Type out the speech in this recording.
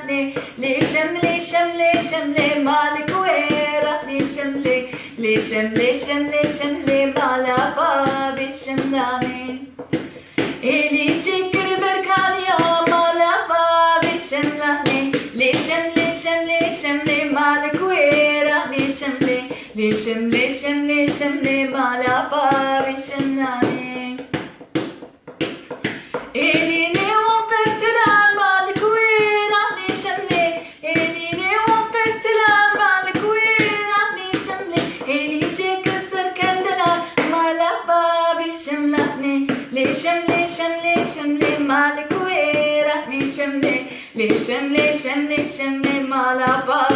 رحلي ليش شملي شملي شملي مالك وين رحلي شملي ليش شملي شملي شملي مالا بابي شملاني إلي تشكر بركان يا مالا بابي شملاني ليش شملي شملي شملي مالك وين رحلي شملي ليش شملي شملي شملي مالا بابي شملاني lesham lahne lesham lesham lesham le mal ko era nisham le lesham lesham lesham le mala pa